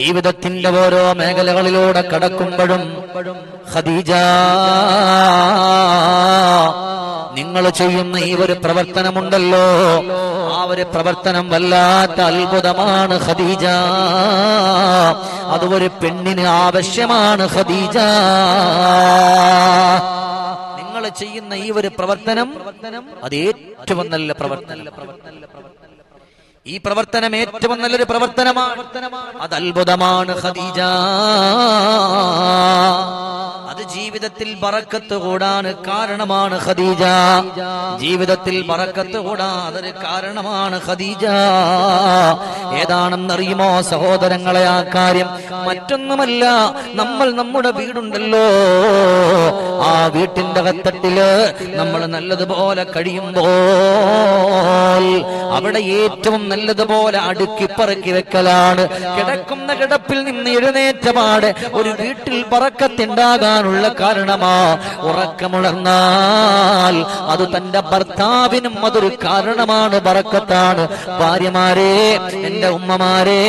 ജീവിതത്തിന്റെ ഓരോ മേഖലകളിലൂടെ കടക്കുമ്പോഴും ഖദീജ നിങ്ങൾ ചെയ്യുന്ന ഈ ഒരു പ്രവർത്തനമുണ്ടല്ലോ. ആ ഒരു പ്രവർത്തനം വല്ലാത്ത അത്ഭുതമാണ് ഖദീജ. അത് ഒരു പെണ്ണിന് ആവശ്യമാണ് ഖദീജ. നിങ്ങൾ ചെയ്യുന്ന ഈ ഒരു പ്രവർത്തനം അത് ഏറ്റവും നല്ല പ്രവർത്തനം. ഈ പ്രവർത്തനം ഏറ്റവും നല്ലൊരു പ്രവർത്തനമാണ്. അത് അത്ഭുതമാണ് ഖദീജ. അത് ജീവിതത്തിൽ പറക്കത്ത് കൂടാൻ കാരണമാണ് ഖദീജ. ജീവിതത്തിൽ പറക്കത്ത് കൂടാൻ അതൊരു കാരണമാണ് ഖദീജ. ഏതാണെന്നറിയുമോ സഹോദരങ്ങളെ ആ കാര്യം? മറ്റൊന്നുമല്ല നമ്മൾ നമ്മുടെ വീടുണ്ടല്ലോ. ആ വീട്ടിന്റെ കത്തട്ടിൽ നമ്മൾ നല്ലതുപോലെ കഴിയുമ്പോൾ അവിടെ ഏറ്റവും നല്ലതുപോലെ അടുക്കി പറക്കി വെക്കലാണ്. കിടക്കുന്ന കിടപ്പിൽ നിന്ന് എഴുന്നേറ്റ പാടെ ഒരു വീട്ടിൽ പറക്കത്തുണ്ടാകാനുള്ള കാരണമാ. ഉറക്കമുണർന്നാൽ അത് തന്റെ ഭർത്താവിനും അതൊരു കാരണമാണ്. പറക്കത്താണ്. ഭാര്യമാരെ എന്റെ ഉമ്മമാരെ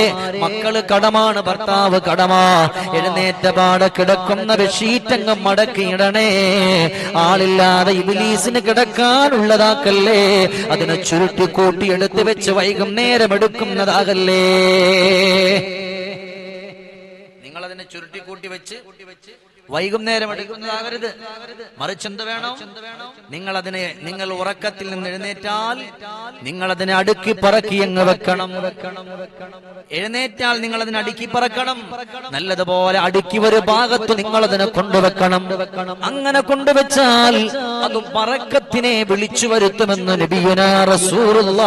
മക്കൾ കടമാണ് ഭർത്താവ് കടമാ. എഴുന്നേറ്റപാട് കിടക്കുന്ന കിടക്കുന്ന മടക്കി മടക്കിയിടണേ ആളില്ലാതെ ഇബിലീസിന് കിടക്കാനുള്ളതാക്കല്ലേ? അതിനെ ചുരുട്ടി കൂട്ടി എടുത്ത് വെച്ച് വൈകുന്നേരം എടുക്കുന്നതാകല്ലേ നിങ്ങൾ അതിനെ വെച്ച് കൂട്ടി വെച്ച് വൈകുന്നേരം എടുക്കുന്നതാകരുത്. മറിച്ച് എന്ത് വേണം? നിങ്ങൾ അതിനെ നിങ്ങൾ ഉറക്കത്തിൽ നിന്ന് എഴുന്നേറ്റാൽ നിങ്ങൾ അതിനെ അടുക്കി പറക്കി അങ്ങ് വെക്കണം. എഴുന്നേറ്റാൽ നിങ്ങൾ അതിനെ അടുക്കി പറക്കണം. നല്ലതുപോലെ അടുക്കി ഒരു ഭാഗത്ത് നിങ്ങൾ അതിനെ കൊണ്ടുവെക്കണം. അങ്ങനെ കൊണ്ടുവച്ചാൽ അത് പറക്കത്തിനെ വിളിച്ചു വരുത്തുമെന്ന് നബിയുനാ റസൂറുള്ള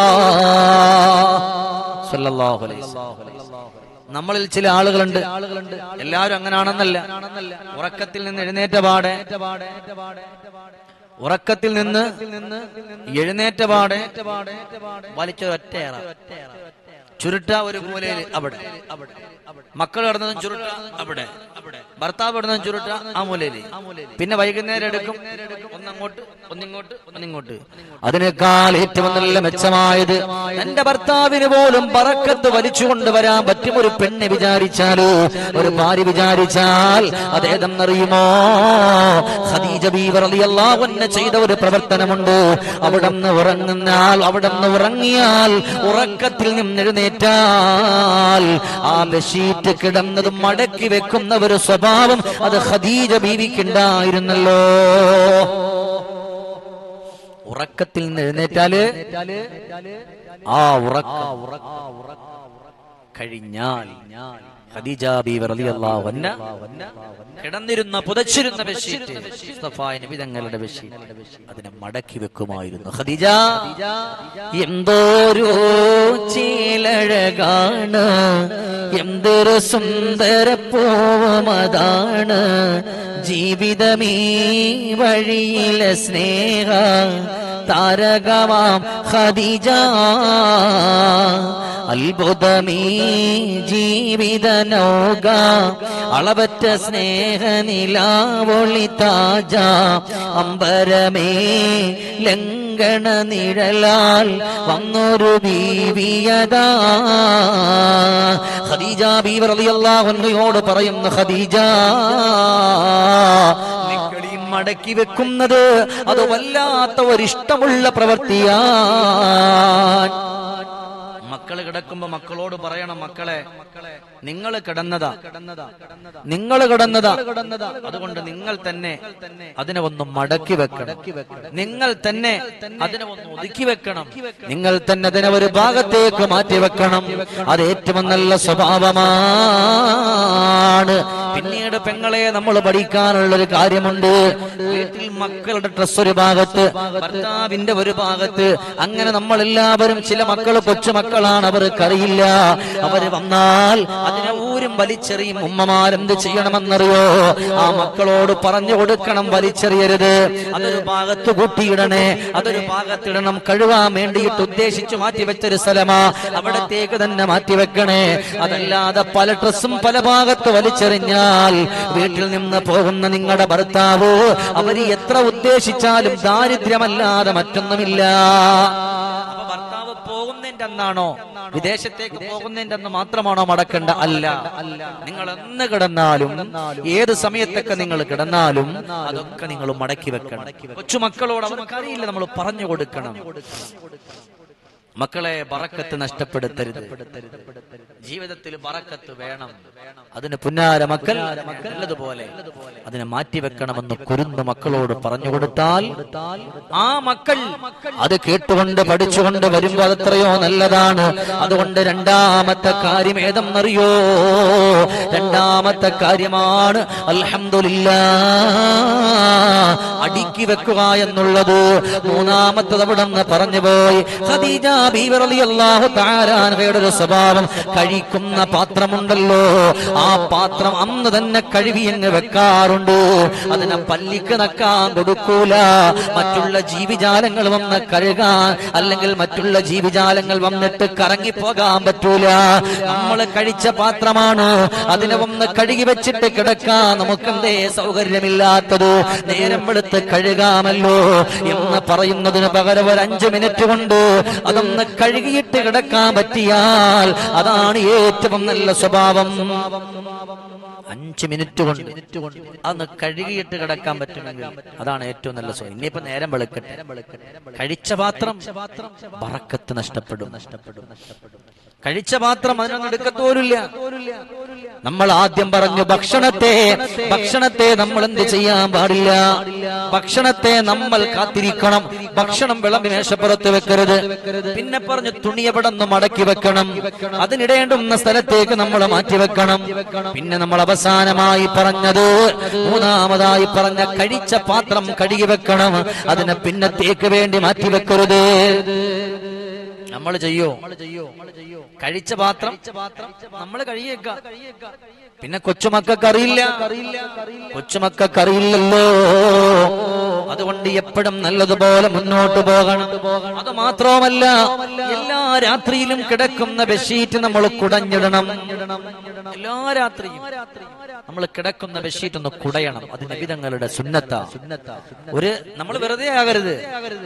സല്ലല്ലാഹു അലൈഹി വസല്ലം. നമ്മളിൽ ചില ആളുകളുണ്ട്. എല്ലാവരും അങ്ങനാണെന്നല്ല. ഉറക്കത്തിൽ നിന്ന് എഴുന്നേറ്റ പാടെ. ഉറക്കത്തിൽ നിന്ന് എഴുന്നേറ്റ പാടെ. വലിച്ചൊരൊറ്റയേറ ചുരുട്ട ഒരു മൂലയിൽ അവിടെ. മക്കൾ കിടന്നതും ചുരുട്ട അവിടെ. ഭർത്താവ് ഇടുന്നതും ചുരുട്ട ആ മൂലയിൽ. പിന്നെ വൈകുന്നേരം എടുക്കും. ഒന്നങ്ങോട്ട് ഒന്നിങ്ങോട്ട് ഒന്നിങ്ങോട്ട്. അതിനേക്കാൾ ഏറ്റവും നല്ല മെച്ചമായത് എന്റെ ഭർത്താവിന് പോലും പറക്കത്ത് വലിച്ചു കൊണ്ടുവരാൻ പറ്റും ഒരു പെണ്ണ് വിചാരിച്ചാലോ ഒരു ഭാര്യ വിചാരിച്ചാൽ അതേതെന്നറിയുമോ ഖദീജ ബീവർ ചെയ്ത ഒരു പ്രവർത്തനമുണ്ട്. അവിടെ നിന്ന് ഉറങ്ങുന്നാൽ അവിടെ നിന്ന് ഉറങ്ങിയാൽ ഉറക്കത്തിൽ നിന്ന് എഴുന്നേറ്റാൽ ആ ബഷീറ്റ് കിടന്നത് മടക്കി വെക്കുന്ന ഒരു സ്വഭാവം അത് ഖദീജ ബീവിക്കുണ്ടായിരുന്നല്ലോ ഉറക്കത്തിൽ നിന്ന് എഴുന്നേറ്റാൽ? ആ ഉറക്ക. കഴിഞ്ഞാൽ ഖദീജ ബീവി റളിയല്ലാഹു അൻഹ കിടന്നിരുന്ന പുതച്ചിരുന്ന ബെഡ്ഷീറ്റ് മുസ്തഫായ നബി തങ്ങളുടെ ബെഡ്ഷീറ്റ്. അതിനെ മടക്കി വെക്കുമായിരുന്നു. ഖദീജ എന്തോരോ ചീലഴകാണ്. എന്തൊരു സുന്ദര പൂവമതാണ് ജീവിതമീ വഴിയിലെ സ്നേഹ താരകമാം ഖദീജ. അത്ഭുതമീ ജീവിത നോക അളവറ്റ സ്നേഹനിലാവൊളി താജ അമ്പരമേ ലംഘന നിഴലാൽ വന്നൊരു ബീവിയതാ. ഖദീജ ബീവർ അൻഹയോട് പറയുന്നു ഖദീജ മടക്കി വെക്കുന്നത് അത് വല്ലാത്ത ഒരിഷ്ടമുള്ള പ്രവൃത്തിയാണ് മക്കൾ കിടക്കുമ്പോ മക്കളോട് പറയണം മക്കളെ നിങ്ങൾ കിടന്നതാ. നിങ്ങൾ കിടന്നതാ. അതുകൊണ്ട് നിങ്ങൾ തന്നെ അതിനെ ഒന്ന് മടക്കി വെക്കണം. നിങ്ങൾ തന്നെ അതിനെ ഒന്ന് ഒതുക്കി വെക്കണം. നിങ്ങൾ തന്നെ അതിനെ ഒരു ഭാഗത്തേക്ക് മാറ്റി വെക്കണം. അത് ഏറ്റവും നല്ല സ്വഭാവമാണ്. പിന്നീട് പെങ്ങളെ നമ്മൾ പഠിക്കാനുള്ള ഒരു കാര്യമുണ്ട്. വീട്ടിൽ മക്കളുടെ ഡ്രസ് ഒരു ഭാഗത്ത് ഭർത്താവിന്റെ ഒരു ഭാഗത്ത്. അങ്ങനെ നമ്മൾ എല്ലാവരും ചില മക്കൾ കൊച്ചുമക്കളാണ് അവർക്കറിയില്ല അവർ വന്നാൽ അതിനെ ഊരും വലിച്ചെറിയും. ഉമ്മമാരെന്ത് ചെയ്യണമെന്നറിയോ? ആ മക്കളോട് പറഞ്ഞു കൊടുക്കണം വലിച്ചെറിയരുത്. അതൊരു ഭാഗത്ത് കൂട്ടിയിടണേ. അതൊരു ഭാഗത്തിടണം. കഴുകാൻ വേണ്ടിയിട്ട് ഉദ്ദേശിച്ചു മാറ്റിവെച്ചൊരു സ്ഥലമാ. അവിടത്തേക്ക് തന്നെ മാറ്റിവെക്കണേ. അതല്ലാതെ പല ഡ്രസ്സും പല ഭാഗത്ത് വലിച്ചെറിഞ്ഞാൽ വീട്ടിൽ നിന്ന് പോകുന്ന നിങ്ങളുടെ ഭർത്താവ് അവർ എത്ര ഉദ്ദേശിച്ചാലും ദാരിദ്ര്യമല്ലാതെ മറ്റൊന്നുമില്ല. അപ്പൊ ഭർത്താവ് പോകുന്നതിന് പോകുന്നതിന്റെ അന്നാണോ വിദേശത്തേക്ക് പോകുന്നതിന്റെ മാത്രമാണോ മടക്കേണ്ട? അല്ല. നിങ്ങൾ എന്ന് കിടന്നാലും ഏത് സമയത്തൊക്കെ നിങ്ങൾ കിടന്നാലും അതൊക്കെ നിങ്ങൾ മടക്കി വെക്കണം. കൊച്ചു മക്കളോട് അവർക്കറിയില്ല നമ്മൾ പറഞ്ഞു കൊടുക്കണം. മക്കളെ ബറക്കത്ത് നഷ്ടപ്പെടുത്തരുത്. ജീവിതത്തിൽ ബറക്കത്ത് വേണം. അതിന് പുന്നാര മക്കൾ നല്ലതുപോലെ അതിനെ മാറ്റിവെക്കണമെന്ന് കുരുന്ന് മക്കളോട് പറഞ്ഞു കൊടുത്താൽ ആ മക്കൾ അത് കേട്ടുകൊണ്ട് പഠിച്ചുകൊണ്ട് വരുമ്പോ അതെത്രയോ നല്ലതാണ്. അതുകൊണ്ട് രണ്ടാമത്തെ കാര്യം ഏതെന്നറിയോ? രണ്ടാമത്തെ കാര്യമാണ് അൽഹംദുലില്ല. അടുക്കി വെക്കുക എന്നുള്ളത് മൂന്നാമത്തത് അവിടെ നിന്ന് പറഞ്ഞു പോയി ഖദീജ ഒരു സ്വഭാവം കഴിക്കുന്ന പാത്രമുണ്ടല്ലോ. ആ പാത്രം അന്ന് തന്നെ കഴുകി എന്ന് വെക്കാറുണ്ട്. അതിനെ പല്ലിക്ക് നക്കാൻ കൊടുക്കൂല. മറ്റുള്ള ജീവിജാലങ്ങൾ വന്ന് കഴുകാൻ അല്ലെങ്കിൽ മറ്റുള്ള ജീവിജാലങ്ങൾ വന്നിട്ട് കറങ്ങി പോകാൻ പറ്റൂല. നമ്മൾ കഴിച്ച പാത്രമാണ്. അതിനെ ഒന്ന് കഴുകി വെച്ചിട്ട് കിടക്കാൻ നമുക്ക് എന്തേ സൗകര്യമില്ലാത്തത്? നേരം വെളുത്ത് കഴുകാമല്ലോ എന്ന് പറയുന്നതിന് പകരം ഒരു അഞ്ചു മിനിറ്റ് കൊണ്ട് അതൊന്ന് കഴുകിയിട്ട് കിടക്കാൻ പറ്റിയാൽ അതാണ് ഏറ്റവും നല്ല സ്വഭാവം. അഞ്ച് മിനിറ്റ് കൊണ്ട് അന്ന് കഴുകിയിട്ട് കിടക്കാൻ പറ്റുമെങ്കിൽ അതാണ് ഏറ്റവും നല്ല സ്വഭാവം. ഇനിയിപ്പോ നേരം വെളുക്കട്ടെ. കഴിച്ച പാത്രം ബറക്കത്ത് നഷ്ടപ്പെടും നഷ്ടപ്പെടും നഷ്ടപ്പെടും. കഴിച്ച മാത്രം അതിനൊന്നും എടുക്കത്തോരില്ല. നമ്മൾ ആദ്യം പറഞ്ഞു ഭക്ഷണത്തെ ഭക്ഷണത്തെ നമ്മൾ എന്ത് ചെയ്യാൻ പാടില്ല. ഭക്ഷണത്തെ നമ്മൾ കാത്തിരിക്കണം. ഭക്ഷണം വിളമ്പി മേശപ്പുറത്ത് വെക്കരുത്. പിന്നെ പറഞ്ഞു തുണി മടക്കി വെക്കണം. അതിനിടേണ്ടുന്ന സ്ഥലത്തേക്ക് നമ്മൾ മാറ്റി വെക്കണം. പിന്നെ നമ്മൾ അവസാനമായി പറഞ്ഞത് മൂന്നാമതായി പറഞ്ഞ കഴിച്ച പാത്രം കഴുകി വെക്കണം. അതിനെ പിന്നത്തേക്ക് വേണ്ടി മാറ്റി വെക്കരുത്. നമ്മൾ ചെയ്യോ. കഴിച്ച പാത്രം നമ്മൾ കഴിയേക്ക. പിന്നെ കൊച്ചുമക്കറിയില്ല കൊച്ചുമക്കറിയില്ലല്ലോ അതുകൊണ്ട് എപ്പോഴും നല്ലതുപോലെ മുന്നോട്ട് പോകണം. അത് മാത്രവുമല്ല എല്ലാ രാത്രിയിലും കിടക്കുന്ന ബെഡ്ഷീറ്റ് നമ്മൾ കുടഞ്ഞിടണം. എല്ലാ രാത്രിയും. നമ്മൾ കിടക്കുന്ന ബെഡ്ഷീറ്റ് ഒന്ന് കുടയണം. അത് നബിതങ്ങളുടെ സുന്നത്ത. ഒരു നമ്മൾ വെറുതെ ആകരുത്.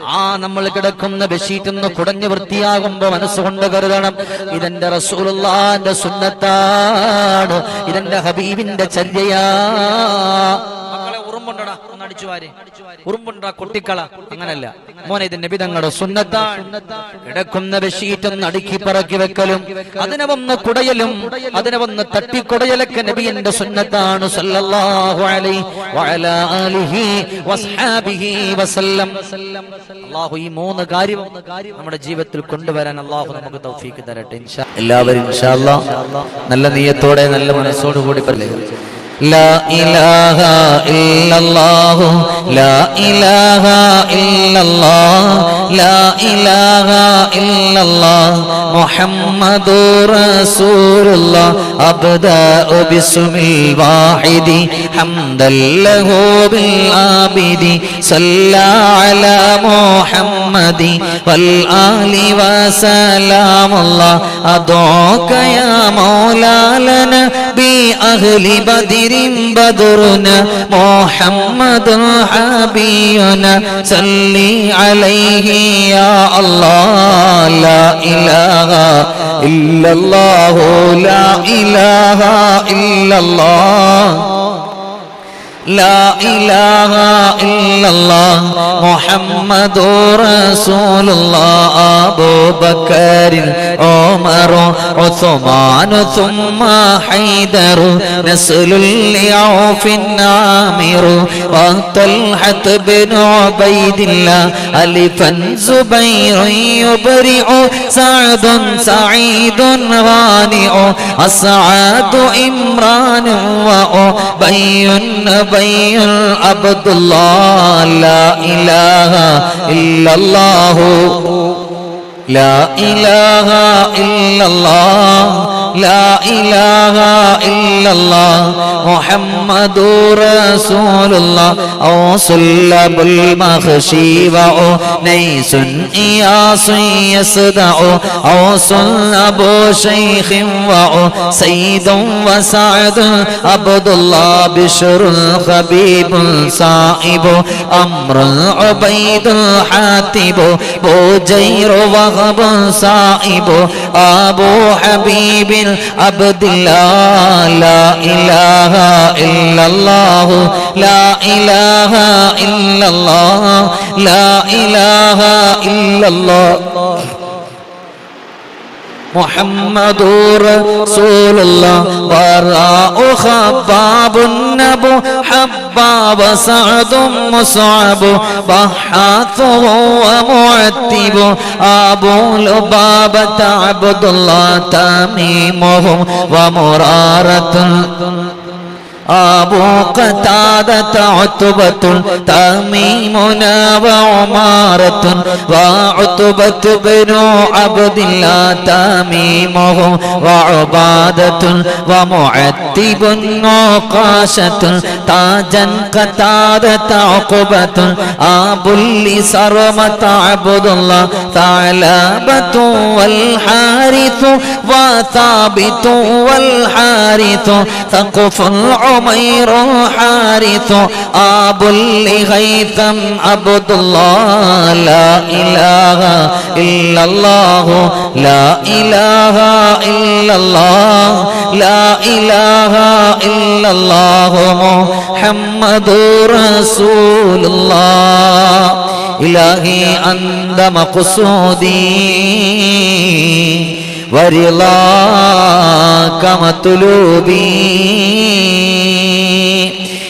ആ നമ്മൾ കിടക്കുന്ന ബെഡ്ഷീറ്റ് ഒന്ന് കുടഞ്ഞു വൃത്തിയാകുമ്പോ മനസ്സുകൊണ്ട് കരുതണം. ഇതെന്റെ റസൂലുള്ളാന്റെ സുന്നത്താണ്. ഇതെന്റെ ഹബീബിന്റെ ചര്യയാ. മക്കളെ ഒന്ന് അടിച്ചു ഉറുമ്പുണ്ടാ കൊട്ടിക്കള അങ്ങനല്ല. മോനെ ഇത് നബിതങ്ങളുടെ സുന്നത്താണ്. കിടക്കുന്ന ബെഷീറ്റ് ഒന്ന് അടുക്കി പറക്കി വെക്കലും അതിനെ വന്ന് കുടയലും അതിനെ വന്ന് തട്ടിക്കുടയലൊക്കെ നബിയന്റെ സുന്നത്താണ്. അല്ലാഹു ഈ മൂന്ന് കാര്യം നമ്മുടെ ജീവിതത്തിൽ കൊണ്ടുവരാൻ അല്ലാഹു നമുക്ക് തൗഫീക്ക് തരട്ടെ എല്ലാവരും നല്ല നീയത്തോടെ നല്ല മനസ്സോടുകൂടി കൂടി പറയും لا إله إلا الله لا إله إلا الله لا إله إلا الله محمد رسول الله أبدأ باسم الواحد حمدا له بالعابد صلى على محمد والآل وسلام الله أدعوك يا مولانا بأهل بدر بدرنا محمد حبينا صلي عليه يا الله لا إله إلا الله لا إله إلا الله. لا إله إلا الله محمد رسول الله أبو بكر عمر عثمان ثم حيدر نسل لعوف عامر وطلحة بن عبيد الله ألفا زبير يبرع سعد سعيد غانع أسعد إمران وأبي بي عبد الله لا إله إلا الله. لا إله إلا الله. لا إله إلا الله محمد رسول الله أو صلب المخشي وعنيس إياس يصدع أو صلب شيخ وسيد وسعد عبد الله بشر خبيب صائب أمر عبيد حاتب بوجير وغب صائب أبو حبيب عبد الله لا إله إلا الله لا إله إلا الله لا إله إلا الله. محمد رسول الله وراء خباب النبو حباب سعد مصعب بحاث ومعتب أبو لبابة عبد الله تميمهم ومرارة أبو قتادة عتبة تميمنا وعمارة وعتبة بن عبد الله تميمه وعبادة ومعتب نقاشة تاجا قتادة عقبة أبو لسرمة عبد الله ثعلبة والحارث وثابت والحارث ثقف عمير حارث أبو لغيثم عبد الله لا إله إلا الله لا إله إلا الله لا إله إلا الله محمد رسول الله. إلهي أنت مقصودي ورضاك مطلوبي.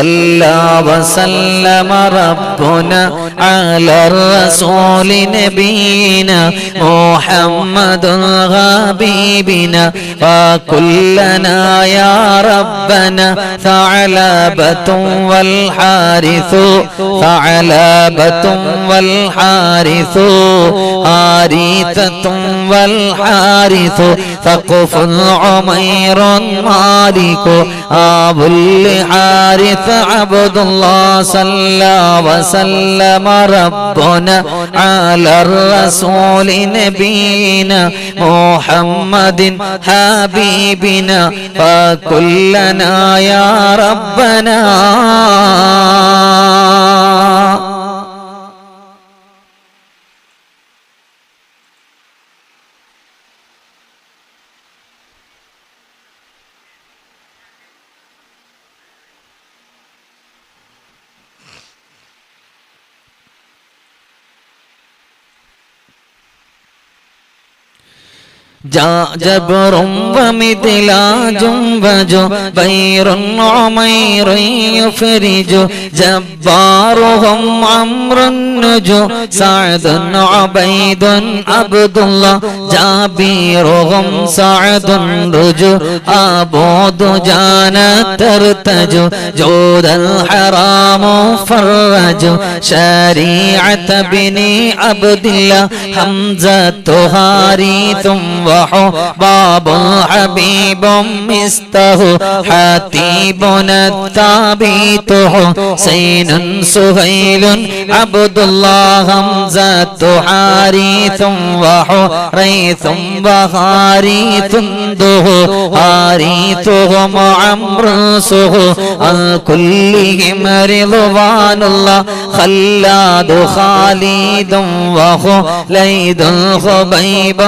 صلى وسلم ربنا على الرسول نبينا محمد حبيبنا. وكلنا يا ربنا ثعلبة والحارث ثعلبة والحارث حارثة والحارث. ثقف عمير مالك أبو الحارث عبد الله صلى وسلم ربنا على الرسول نبينا محمد حبيبنا فكلنا يا ربنا جاء جبر ومثلاج وجبير عمير يفرج جبارهم عمرو النجو سعد عبيد عبد الله جابيرهم سعد رجو أبو دجان ترتج جود الحرام فرج شريعة بني عبد الله حمزة هاريث وحباب حبيب مسته حتيبنا الثابت حسين سهيل عبد الله حمزة حارث وحريث وحارث ده حارثهم عمرسه عن كلهم رضوان الله. خلاد خالد وخليد خبيب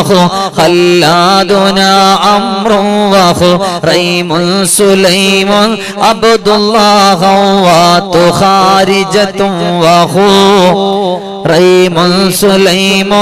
الله خلادنا عمر وخو ريم سليم عبد الله وات خارجة وخو ريم سليم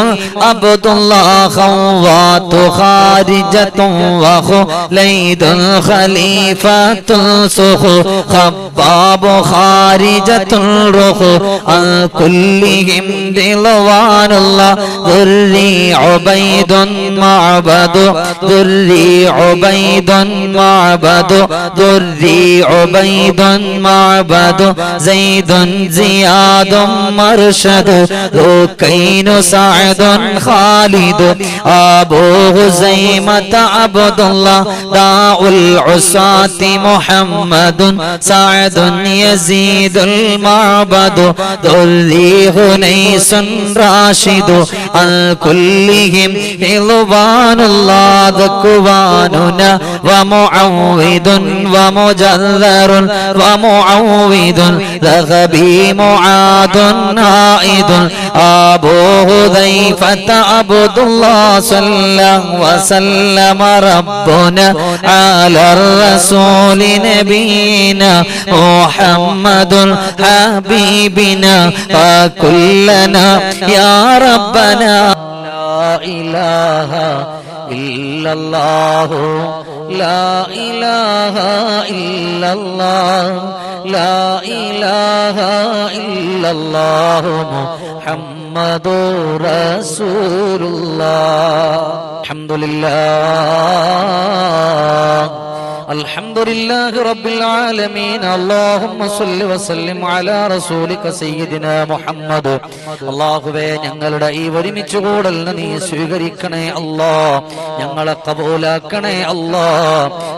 عبد الله خوات خارجة وخليد خليفة سخ خباب خارجة رخ عن كلهم رضوان الله ذري عبيد معبد ذري عبيد معبد ذري عبيد معبد زيد زياد مرشد ذكين سعد خالد. أبو غزيمة عبد الله داع العصاة محمد. سعد يزيد المعبد. ذري هنيس راشد. عن كلهم رضوان الله ذكواننا. ومعوذ ومجذر ومعوذ ذهبي معاد عائد أبو هذيفة عبد الله صلى وسلم ربنا على الرسول نبينا محمد حبيبنا فكلنا يا ربنا لا إله إلا الله لا إله إلا الله. لا إله إلا الله محمد رسول الله الحمد لله الحمد لله رب العالمين اللهم صل وسلم على رسولك سيدنا മുഹമ്മദ് അള്ളാഹുവേ ഞങ്ങളുടെ ഈ ഒരുമിച്ച് കൂടൽ നീ സ്വീകരിക്കണേ അല്ലാ ഞങ്ങളെ കബൂലാക്കണേ അല്ലാ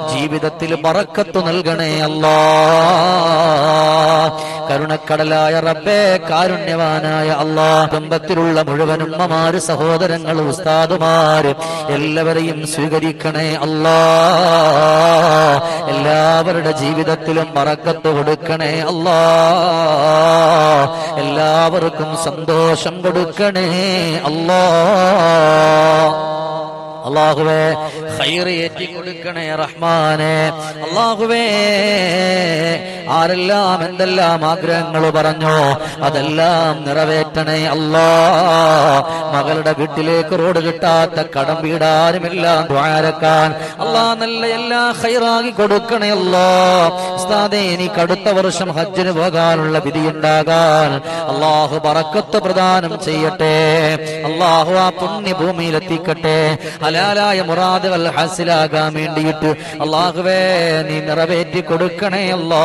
ജീവിതത്തിൽ ബറക്കത്ത് നൽകണേ അല്ലാ. കരുണക്കടലായ റബ്ബേ കാരുണ്യവാനായ അള്ളാ കുടുംബത്തിലുള്ള മുഴുവൻ ഉമ്മമാര് സഹോദരങ്ങൾ ഉസ്താദുമാര് എല്ലാവരെയും സ്വീകരിക്കണേ അല്ലാ. എല്ലാവരുടെ ജീവിതത്തിലും മറക്കത്ത് കൊടുക്കണേ അല്ലാ. എല്ലാവർക്കും സന്തോഷം കൊടുക്കണേ അല്ലാ. അള്ളാഹുവേ ഹൈറ് ഏറ്റി കൊടുക്കണേ റഹ്മാനെ. അള്ളാഹുവേ ആരെല്ലാം എന്തെല്ലാം ആഗ്രഹങ്ങൾ പറഞ്ഞോ അതെല്ലാം നിറവേറ്റണേ അല്ലാ. മകളുടെ വീട്ടിലേക്ക് റോഡ് കിട്ടാത്ത കടം വീടാരുമെല്ലാം ദ്വാരക്കാൻ അല്ലാ നല്ല എല്ലാ ഹൈറാകി കൊടുക്കണേ അല്ലാ. ഉസ്താദേ എനിക്ക് അടുത്ത വർഷം ഹജ്ജിന് പോകാനുള്ള വിധി വിധിയുണ്ടാകാൻ അള്ളാഹു പറക്കത്ത് പ്രദാനം ചെയ്യട്ടെ. അള്ളാഹു ആ പുണ്യഭൂമിയിലെത്തിക്കട്ടെ ഹലാലായ മുറാദുകൾ ഹാസിലാകാൻ വേണ്ടിയിട്ട് അള്ളാഹുവേ നീ നിറവേറ്റി കൊടുക്കണേ അല്ലാ.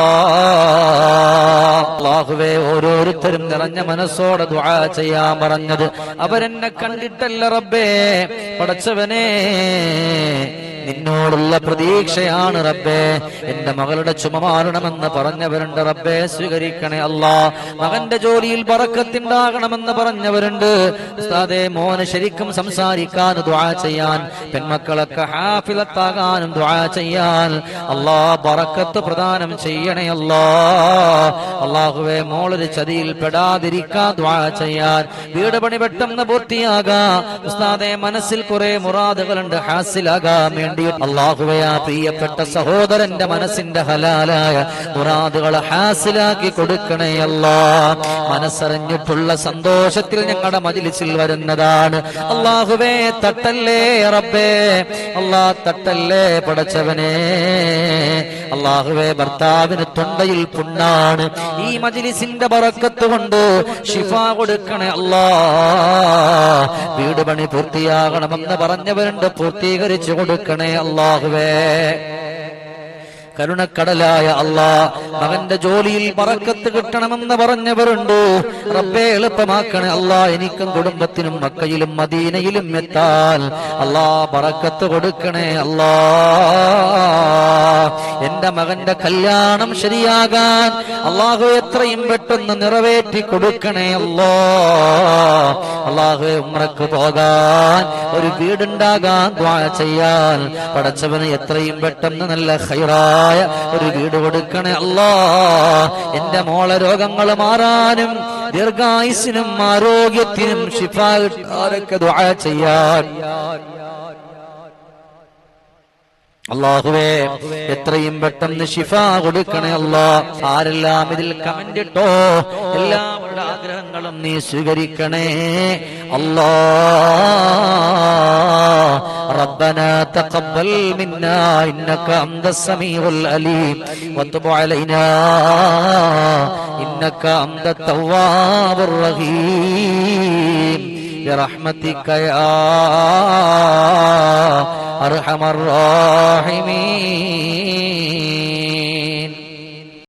അള്ളാഹുവേ ഓരോരുത്തരും നിറഞ്ഞ മനസ്സോടെ ദുആ ചെയ്യാൻ പറഞ്ഞത്. അവരെന്നെ കണ്ടിട്ടല്ല റബ്ബേ പടച്ചവനെ നിന്നോടുള്ള പ്രതീക്ഷയാണ് റബ്ബേ. എന്റെ മകളുടെ ചുമ മാറണമെന്ന് പറഞ്ഞവരുണ്ട് റബ്ബേ. സ്വീകരിക്കണേ അല്ലാ. മകന്റെ ജോലിയിൽ പറക്കത്തിണ്ടാകണമെന്ന് പറഞ്ഞവരുണ്ട്. ഉസ്താദേ മോന് ശരിക്കും സംസാരിക്കാൻ ദ്വാ ചെയ്യാൻ പെൺമക്കളൊക്കെ ഹാഫിലത്താകാനും ദ്വാ ചെയ്യാൻ. അല്ലാ പറക്കത്ത് പ്രദാനം ചെയ്യണേ അല്ലാ. അള്ളാഹുവേ മോളൊരു ചതിയിൽ പെടാതിരിക്കാൻ ദ്വാ ചെയ്യാൻ. വീട് പണി പെട്ടെന്ന് പൂർത്തിയാകാ. ഉസ്താദെ മനസ്സിൽ കുറെ മുറാദുകളുണ്ട് ഹാസിലാകാം. അള്ളാഹുവേ അള്ളാഹുവയാ പ്രിയപ്പെട്ട സഹോദരന്റെ മനസ്സിന്റെ ഹലാലായ മുറാദുകളെ ഹാസിലാക്കി കൊടുക്കണേ അല്ലാ. മനസ്സറിഞ്ഞിട്ടുള്ള സന്തോഷത്തിൽ ഞങ്ങളുടെ മജിലിസിൽ വരുന്നതാണ്. അള്ളാഹുവേ തട്ടല്ലേ റബ്ബേ. അള്ളാ തട്ടല്ലേ പടച്ചവനെ. അള്ളാഹുവേ ഭർത്താവിന് തൊണ്ടയിൽ പുണ്ണാണ്. ഈ മജിലിസിന്റെ പറക്കത്ത് കൊണ്ട് ഷിഫ കൊടുക്കണേ അല്ലാ. വീട് പണി പൂർത്തിയാകണമെന്ന് പറഞ്ഞവരുണ്ട് പൂർത്തീകരിച്ചു കൊടുക്കണേ അള്ളാഹുവേ. കരുണക്കടലായ അള്ളാ അവന്റെ ജോലിയിൽ പറക്കത്ത് കിട്ടണമെന്ന് പറഞ്ഞവരുണ്ട്? റബ്ബേ എളുപ്പമാക്കണേ അള്ളാ എനിക്കും കുടുംബത്തിനും മക്കയിലും മദീനയിലും എത്താൻ. അല്ലാ പറക്കത്ത് കൊടുക്കണേ അള്ളാ. എന്റെ മകന്റെ കല്യാണം ശരിയാകാൻ അള്ളാഹു എത്രയും പെട്ടെന്ന് നിറവേറ്റി കൊടുക്കണേ അല്ലോ അള്ളാഹു ഉമ്രക്ക് പോകാൻ ഒരു വീടുണ്ടാകാൻ ചെയ്യാൻ. പടച്ചവന് എത്രയും പെട്ടെന്ന് നല്ല ഹൈറായ ഒരു വീട് കൊടുക്കണേ അല്ലാ. എന്റെ മോളെ രോഗങ്ങൾ മാറാനും ദീർഘായുസിനും ആരോഗ്യത്തിനും ശിഫ ദുആ ചെയ്യാൻ. അള്ളാഹുവേ എത്രയും പെട്ടെന്ന് ഷിഫ കൊടുക്കണേ അല്ലാ. ആരെല്ലാം ഇതിൽ കമന്റ് ഇട്ടോ? ആഗ്രഹങ്ങളും നീ സ്വീകരിക്കണേ അല്ലാ ربنا تقبل منا إنك أنت السميع العليم وتب علينا إنك أنت التواب الرحيم برحمتك يا أرحم الراحمين